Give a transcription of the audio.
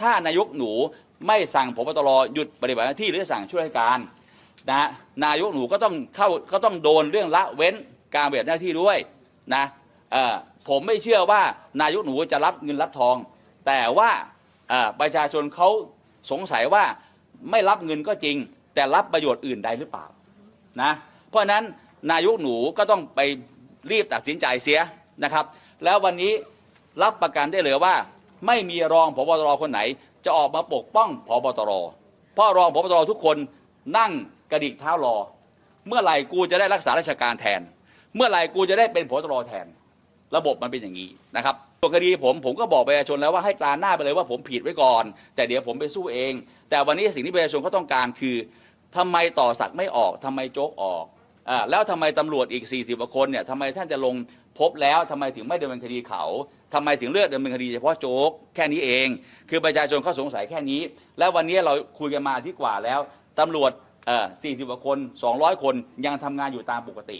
ถ้านายกหนูไม่สั่งพบตรหยุดปฏิบัติหน้าที่หรือสั่งช่วยราชการนะฮะนายกหนูก็ต้องเข้าก็ต้องโดนเรื่องละเว้นการปฏิบัติหน้าที่ด้วยนะเออผมไม่เชื่อว่านายกหนูจะรับเงินรับทอง แต่ว่าประชาชนเขาสงสัยว่าไม่รับเงินก็จริง แต่รับประโยชน์อื่นใดหรือเปล่านะเพราะฉะนั้นนายกหนูก็ต้องไปรีบตัดสินใจเสียนะครับ แล้ววันนี้รับประกันได้เลยว่า ไม่มีรองพบตรคนไหน จะออกมาปกป้องพบตรเพราะรองพบตรทุกคนนั่งกระดิกเท้ารอ เมื่อไหร่กูจะได้รักษาราชการแทน เมื่อไหร่กูจะได้เป็นพบตรแทน ระบบมันเป็นอย่างนี้นะครับส่วนคดีผมผมก็บอกประชาชนแล้วว่าให้กลาหน้าไปเลยว่าผมผิดไว้ก่อน แต่เดี๋ยวผมไปสู้เอง แต่วันนี้สิ่งที่ประชาชนเขาต้องการคือทำไมต่อสักไม่ออกทำไมโจ๊กออกอ่าแล้วทำไมตำรวจอีก 40กว่าคนเนี่ยทำไมท่านจะลงพบแล้วทำไมถึงไม่ดำเนินคดีเขา ทำไมถึงเลือกดำเนินคดีเฉพาะโจ๊กแค่นี้เอง คือประชาชนเขาสงสัยแค่นี้ และวันนี้เราคุยกันมาอาที่กว่าแล้วตำรวจเอ่อ40กว่าคน 200 คนยังทำงานอยู่ตามปกติ